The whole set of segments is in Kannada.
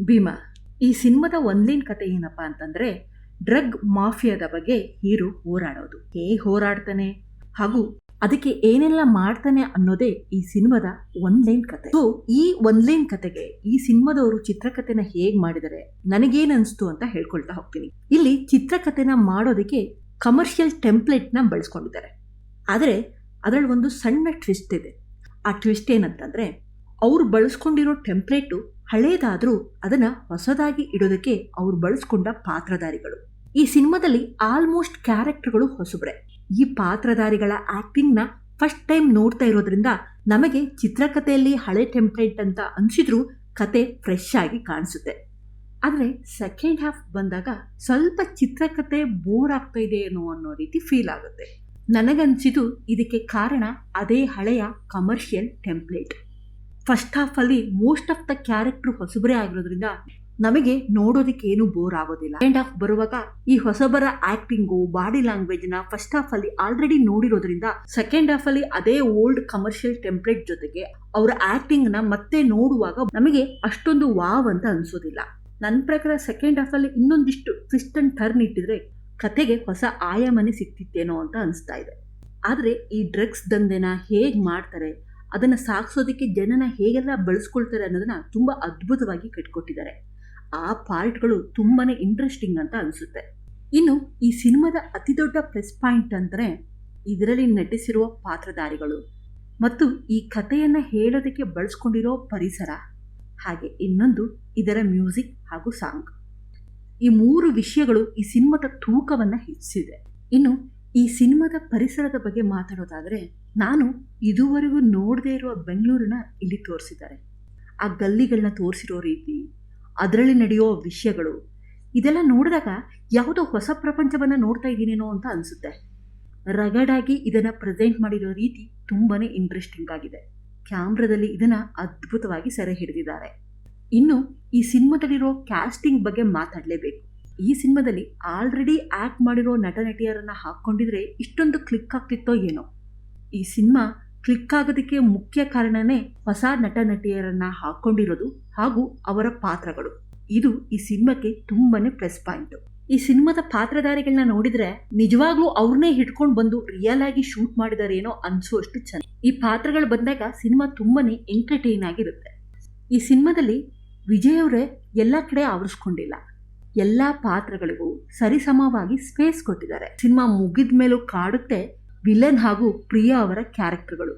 ಭೀಮಾ, ಈ ಸಿನಿಮಾದ ಲೈನ್ ಕತೆ ಏನಪ್ಪ ಅಂತಂದ್ರೆ, ಡ್ರಗ್ ಮಾಫಿಯಾದ ಬಗ್ಗೆ ಹೀರೋ ಹೋರಾಡೋದು. ಹೇಗೆ ಹೋರಾಡ್ತಾನೆ. ಹಾಗೂ ಅದಕ್ಕೆ ಏನೆಲ್ಲ ಮಾಡ್ತಾನೆ ಅನ್ನೋದೇ ಈ ಸಿನಿಮಾದ ಒಂದ್ಲೈನ್ ಕತೆ. ಸೊ ಈ ಒಂದ್ಲೈನ್ ಕತೆಗೆ ಈ ಸಿನಿಮಾದವರು ಚಿತ್ರಕಥೆನ ಹೇಗ್ ಮಾಡಿದರೆ ನನಗೇನ್ ಅನಿಸ್ತು ಅಂತ ಹೇಳ್ಕೊಳ್ತಾ ಹೋಗ್ತೀನಿ. ಇಲ್ಲಿ ಚಿತ್ರಕಥೆನ ಮಾಡೋದಕ್ಕೆ ಕಮರ್ಷಿಯಲ್ ಟೆಂಪ್ಲೇಟ್ನ ಬಳಸ್ಕೊಂಡಿದ್ದಾರೆ. ಆದರೆ ಅದರಲ್ಲಿ ಒಂದು ಸಣ್ಣ ಟ್ವಿಸ್ಟ್ ಇದೆ. ಆ ಟ್ವಿಸ್ಟ್ ಏನಂತಂದ್ರೆ, ಅವ್ರು ಬಳಸ್ಕೊಂಡಿರೋ ಟೆಂಪ್ಲೇಟು ಹಳೇದಾದ್ರೂ ಅದನ್ನು ಹೊಸದಾಗಿ ಇಡೋದಕ್ಕೆ ಅವ್ರು ಬಳಸ್ಕೊಂಡ ಪಾತ್ರಧಾರಿಗಳು. ಈ ಸಿನಿಮಾದಲ್ಲಿ ಆಲ್ಮೋಸ್ಟ್ ಕ್ಯಾರೆಕ್ಟರ್ಗಳು ಹೊಸಬ್ರೆ. ಈ ಪಾತ್ರಧಾರಿಗಳ ಆಕ್ಟಿಂಗ್ನ ಫಸ್ಟ್ ಟೈಮ್ ನೋಡ್ತಾ ಇರೋದ್ರಿಂದ ನಮಗೆ ಚಿತ್ರಕಥೆಯಲ್ಲಿ ಹಳೆ ಟೆಂಪ್ಲೇಟ್ ಅಂತ ಅನಿಸಿದ್ರೂ ಕತೆ ಫ್ರೆಶ್ ಆಗಿ ಕಾಣಿಸುತ್ತೆ. ಆದರೆ ಸೆಕೆಂಡ್ ಹಾಫ್ ಬಂದಾಗ ಸ್ವಲ್ಪ ಚಿತ್ರಕಥೆ ಬೋರ್ ಆಗ್ತಾ ಇದೆ ಏನೋ ಅನ್ನೋ ರೀತಿ ಫೀಲ್ ಆಗುತ್ತೆ. ನನಗನ್ಸಿದ್ದು ಇದಕ್ಕೆ ಕಾರಣ ಅದೇ ಹಳೆಯ ಕಮರ್ಷಿಯಲ್ ಟೆಂಪ್ಲೇಟ್ ಫಸ್ಟ್ ಹಾಫ್ ಅಲ್ಲಿ ಮೋಸ್ಟ್ ಆಫ್ ದ ಕ್ಯಾರೆಕ್ಟರ್ ಹೊಸಬರೇ ಆಗಿರೋದ್ರಿಂದ ನಮಗೆ ನೋಡೋದಕ್ಕೆ ಏನು ಬೋರ್ ಆಗೋದಿಲ್ಲ. ಸೆಕೆಂಡ್ ಹಾಫ್ ಬರುವಾಗ ಈ ಹೊಸಬರ ಆಕ್ಟಿಂಗು ಬಾಡಿ ಲ್ಯಾಂಗ್ವೇಜ್ನ ಫಸ್ಟ್ ಹಾಫ್ ಅಲ್ಲಿ ಆಲ್ರೆಡಿ ನೋಡಿರೋದ್ರಿಂದ ಸೆಕೆಂಡ್ ಹಾಫ್ ಅಲ್ಲಿ ಅದೇ ಓಲ್ಡ್ ಕಮರ್ಷಿಯಲ್ ಟೆಂಪ್ಲೇಟ್ ಜೊತೆಗೆ ಅವರ ಆಕ್ಟಿಂಗ್ನ ಮತ್ತೆ ನೋಡುವಾಗ ನಮಗೆ ಅಷ್ಟೊಂದು ವಾವ್ ಅಂತ ಅನ್ಸೋದಿಲ್ಲ. ನನ್ನ ಪ್ರಕಾರ ಸೆಕೆಂಡ್ ಹಾಫ್ ಅಲ್ಲಿ ಇನ್ನೊಂದಿಷ್ಟು ಟ್ವಿಸ್ಟ್ ಅಂಡ್ ಟರ್ನ್ ಇಟ್ಟಿದ್ರೆ ಕತೆಗೆ ಹೊಸ ಆಯಾಮನೆ ಸಿಕ್ತಿತ್ತೇನೋ ಅಂತ ಅನಿಸ್ತಾ ಇದೆ. ಆದರೆ ಈ ಡ್ರಗ್ಸ್ ದಂಧೆನ ಹೇಗೆ ಮಾಡ್ತಾರೆ ಅದನ್ನು ಸಾಗಿಸೋದಕ್ಕೆ ಜನನ ಹೇಗೆಲ್ಲ ಬಳಸ್ಕೊಳ್ತಾರೆ ಅನ್ನೋದನ್ನ ತುಂಬ ಅದ್ಭುತವಾಗಿ ಕಟ್ಕೊಟ್ಟಿದ್ದಾರೆ. ಆ ಪಾರ್ಟ್ಗಳು ತುಂಬಾ ಇಂಟ್ರೆಸ್ಟಿಂಗ್ ಅಂತ ಅನಿಸುತ್ತೆ. ಇನ್ನು ಈ ಸಿನಿಮಾದ ಅತಿ ದೊಡ್ಡ ಪ್ಲಸ್ ಪಾಯಿಂಟ್ ಅಂದರೆ ಇದರಲ್ಲಿ ನಟಿಸಿರುವ ಪಾತ್ರಧಾರಿಗಳು ಮತ್ತು ಈ ಕಥೆಯನ್ನು ಹೇಳೋದಕ್ಕೆ ಬಳಸ್ಕೊಂಡಿರೋ ಪರಿಸರ, ಹಾಗೆ ಇನ್ನೊಂದು ಇದರ ಮ್ಯೂಸಿಕ್ ಹಾಗೂ ಸಾಂಗ್ ಈ ಮೂರು ವಿಷಯಗಳು ಈ ಸಿನಿಮಾದ ತೂಕವನ್ನು ಹೆಚ್ಚಿಸಿದೆ. ಇನ್ನು ಈ ಸಿನಿಮಾದ ಪರಿಸರದ ಬಗ್ಗೆ ಮಾತಾಡೋದಾದರೆ ನಾನು ಇದುವರೆಗೂ ನೋಡದೇ ಇರುವ ಬೆಂಗಳೂರನ್ನ ಇಲ್ಲಿ ತೋರಿಸಿದ್ದಾರೆ. ಆ ಗಲ್ಲಿಗಳನ್ನ ತೋರಿಸಿರೋ ರೀತಿ, ಅದರಲ್ಲಿ ನಡೆಯೋ ವಿಷಯಗಳು, ಇದೆಲ್ಲ ನೋಡಿದಾಗ ಯಾವುದೋ ಹೊಸ ಪ್ರಪಂಚವನ್ನು ನೋಡ್ತಾ ಇದ್ದೀನೇನೋ ಅಂತ ಅನಿಸುತ್ತೆ. ರಗಡಾಗಿ ಇದನ್ನು ಪ್ರೆಸೆಂಟ್ ಮಾಡಿರೋ ರೀತಿ ತುಂಬಾ ಇಂಟ್ರೆಸ್ಟಿಂಗ್ ಆಗಿದೆ. ಕ್ಯಾಮ್ರಾದಲ್ಲಿ ಇದನ್ನು ಅದ್ಭುತವಾಗಿ ಸೆರೆ ಹಿಡಿದಿದ್ದಾರೆ. ಇನ್ನು ಈ ಸಿನಿಮಾದಲ್ಲಿರೋ ಕ್ಯಾಸ್ಟಿಂಗ್ ಬಗ್ಗೆ ಮಾತಾಡಲೇಬೇಕು. ಈ ಸಿನಿಮಾದಲ್ಲಿ ಆಲ್ರೆಡಿ ಆ್ಯಕ್ಟ್ ಮಾಡಿರೋ ನಟ ನಟಿಯರನ್ನು ಹಾಕ್ಕೊಂಡಿದ್ರೆ ಇಷ್ಟೊಂದು ಕ್ಲಿಕ್ ಆಗ್ತಿತ್ತೋ ಏನೋ. ಈ ಸಿನಿಮಾ ಕ್ಲಿಕ್ ಆಗೋದಕ್ಕೆ ಮುಖ್ಯ ಕಾರಣನೇ ಹೊಸ ನಟ ನಟಿಯರನ್ನು ಹಾಕ್ಕೊಂಡಿರೋದು ಹಾಗೂ ಅವರ ಪಾತ್ರಗಳು. ಇದು ಈ ಸಿನಿಮಾಕ್ಕೆ ತುಂಬಾನೇ ಪ್ಲಸ್ ಪಾಯಿಂಟ್ ಈ ಸಿನಿಮಾದ ಪಾತ್ರಧಾರಿಗಳನ್ನ ನೋಡಿದ್ರೆ ನಿಜವಾಗ್ಲೂ ಅವ್ರನ್ನೇ ಹಿಡ್ಕೊಂಡು ಬಂದು ರಿಯಲ್ ಆಗಿ ಶೂಟ್ ಮಾಡಿದಾರೇನೋ ಅನ್ಸುವಷ್ಟು ಚೆನ್ನ ಈ ಪಾತ್ರಗಳು ಬಂದಾಗ ಸಿನಿಮಾ ತುಂಬಾನೇ ಎಂಟರ್ಟೈನ್ ಆಗಿರುತ್ತೆ. ಈ ಸಿನಿಮಾದಲ್ಲಿ ವಿಜಯ್ ಅವರೇ ಎಲ್ಲ ಕಡೆ ಆವರಿಸ್ಕೊಂಡಿಲ್ಲ. ಎಲ್ಲ ಪಾತ್ರಗಳಿಗೂ ಸರಿಸಮವಾಗಿ ಸ್ಪೇಸ್ ಕೊಟ್ಟಿದ್ದಾರೆ. ಸಿನಿಮಾ ಮುಗಿದ ಮೇಲೂ ಕಾಡುತ್ತೆ ವಿಲನ್ ಹಾಗೂ ಪ್ರಿಯಾ ಅವರ ಕ್ಯಾರೆಕ್ಟರ್ಗಳು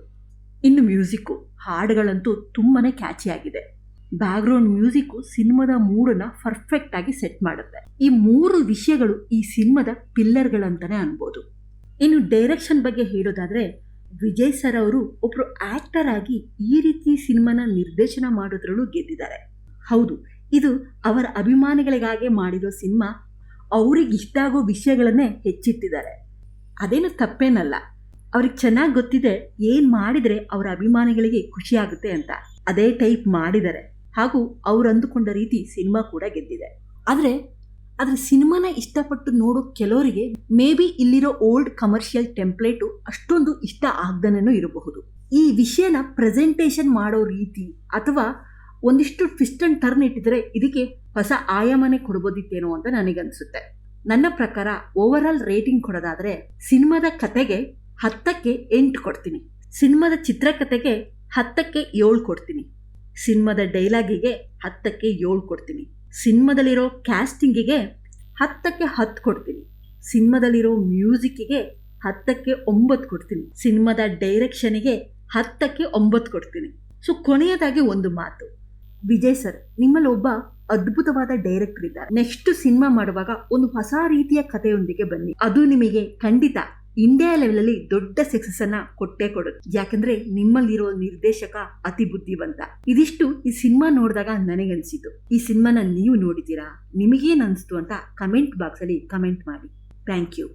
ಇನ್ನು ಮ್ಯೂಸಿಕ್ಕು ಹಾಡುಗಳಂತೂ ತುಂಬಾ ಕ್ಯಾಚಿ ಆಗಿದೆ. ಬ್ಯಾಕ್ಗ್ರೌಂಡ್ ಮ್ಯೂಸಿಕ್ಕು ಸಿನಿಮಾದ ಮೂಡನ್ನ ಪರ್ಫೆಕ್ಟ್ ಆಗಿ ಸೆಟ್ ಮಾಡುತ್ತೆ. ಈ ಮೂರು ವಿಷಯಗಳು ಈ ಸಿನಿಮಾದ ಪಿಲ್ಲರ್ಗಳಂತಾನೆ ಅನ್ಬೋದು. ಇನ್ನು ಡೈರೆಕ್ಷನ್ ಬಗ್ಗೆ ಹೇಳೋದಾದರೆ, ವಿಜಯ್ ಸರ್ ಅವರು ಒಬ್ಬರು ಆಕ್ಟರ್ ಆಗಿ ಈ ರೀತಿ ಸಿನಿಮಾನ ನಿರ್ದೇಶನ ಮಾಡೋದ್ರಲ್ಲೂ ಗೆದ್ದಿದ್ದಾರೆ. ಹೌದು ಇದು ಅವರ ಅಭಿಮಾನಿಗಳಿಗಾಗಿ ಮಾಡಿರೋ ಸಿನಿಮಾ. ಅವ್ರಿಗೆ ಇಷ್ಟ ಆಗೋ ವಿಷಯಗಳನ್ನೇ ಹೆಚ್ಚಿಟ್ಟಿದ್ದಾರೆ. ಅದೇನು ತಪ್ಪೇನಲ್ಲ. ಅವ್ರಿಗೆ ಚೆನ್ನಾಗಿ ಗೊತ್ತಿದೆ ಏನು ಮಾಡಿದರೆ ಅವರ ಅಭಿಮಾನಿಗಳಿಗೆ ಖುಷಿಯಾಗುತ್ತೆ ಅಂತ. ಅದೇ ಟೈಪ್ ಮಾಡಿದ್ದಾರೆ. ಹಾಗೂ ಅವ್ರು ಅಂದುಕೊಂಡ ರೀತಿ ಸಿನಿಮಾ ಕೂಡ ಗೆದ್ದಿದೆ. ಆದರೆ ಅದರ ಸಿನಿಮಾನ ಇಷ್ಟಪಟ್ಟು ನೋಡೋ ಕೆಲವರಿಗೆ ಮೇ ಬಿ ಇಲ್ಲಿರೋ ಓಲ್ಡ್ ಕಮರ್ಷಿಯಲ್ ಟೆಂಪ್ಲೇಟು ಅಷ್ಟೊಂದು ಇಷ್ಟ ಆಗ್ದನೇನೂ ಇರಬಹುದು. ಈ ವಿಷಯನ ಪ್ರೆಸೆಂಟೇಷನ್ ಮಾಡೋ ರೀತಿ ಅಥವಾ ಒಂದಿಷ್ಟು ಟ್ವಿಸ್ಟ್ ಅಂಡ್ ಟರ್ನ್ ಇಟ್ಟಿದ್ರೆ ಇದಕ್ಕೆ ಹೊಸ ಆಯಾಮನೆ ಕೊಡ್ಬೋದಿತ್ತೇನೋ ಅಂತ ನನಗನ್ಸುತ್ತೆ. ನನ್ನ ಪ್ರಕಾರ ಓವರ್ ಆಲ್ ರೇಟಿಂಗ್ ಕೊಡೋದಾದ್ರೆ ಸಿನಿಮಾದ ಕತೆಗೆ ಹತ್ತಕ್ಕೆ ಎಂಟು ಕೊಡ್ತೀನಿ. ಸಿನಿಮಾದ ಚಿತ್ರಕತೆಗೆ ಹತ್ತಕ್ಕೆ ಏಳು ಕೊಡ್ತೀನಿ. ಸಿನಿಮಾದ ಡೈಲಾಗಿಗೆ ಹತ್ತಕ್ಕೆ ಏಳು ಕೊಡ್ತೀನಿ. ಸಿನಿಮಾದಲ್ಲಿರೋ ಕ್ಯಾಸ್ಟಿಂಗಿಗೆ ಹತ್ತಕ್ಕೆ ಹತ್ತು ಕೊಡ್ತೀನಿ. ಸಿನಿಮಾದಲ್ಲಿರೋ ಮ್ಯೂಸಿಕ್ಕಿಗೆ ಹತ್ತಕ್ಕೆ ಒಂಬತ್ತು ಕೊಡ್ತೀನಿ. ಸಿನಿಮಾದ ಡೈರೆಕ್ಷನಿಗೆ ಹತ್ತಕ್ಕೆ ಒಂಬತ್ತು ಕೊಡ್ತೀನಿ. ಸೊ ಕೊನೆಯದಾಗಿ ಒಂದು ಮಾತು. ವಿಜಯ್ ಸರ್, ನಿಮ್ಮಲ್ಲಿ ಒಬ್ಬ ಅದ್ಭುತವಾದ ಡೈರೆಕ್ಟರ್ ಇದ್ದಾರೆ. ನೆಕ್ಸ್ಟ್ ಸಿನಿಮಾ ಮಾಡುವಾಗ ಒಂದು ಹೊಸ ರೀತಿಯ ಕಥೆಯೊಂದಿಗೆ ಬನ್ನಿ. ಅದು ನಿಮಗೆ ಖಂಡಿತ ಇಂಡಿಯಾ ಲೆವೆಲ್ ಅಲ್ಲಿ ದೊಡ್ಡ ಸಕ್ಸಸ್ ಅನ್ನ ಕೊಟ್ಟೇ ಕೊಡುತ್ತೆ. ಯಾಕಂದ್ರೆ ನಿಮ್ಮಲ್ಲಿರೋ ನಿರ್ದೇಶಕ ಅತಿ ಬುದ್ಧಿವಂತ. ಇದಿಷ್ಟು ಈ ಸಿನಿಮಾ ನೋಡಿದಾಗ ನನಗನ್ಸಿತು ಈ ಸಿನಿಮಾನ ನೀವು ನೋಡಿದ್ದೀರಾ? ನಿಮಗೇನ್ ಅನ್ಸ್ತು ಅಂತ ಕಮೆಂಟ್ ಬಾಕ್ಸ್ ಅಲ್ಲಿ ಕಮೆಂಟ್ ಮಾಡಿ. Thank you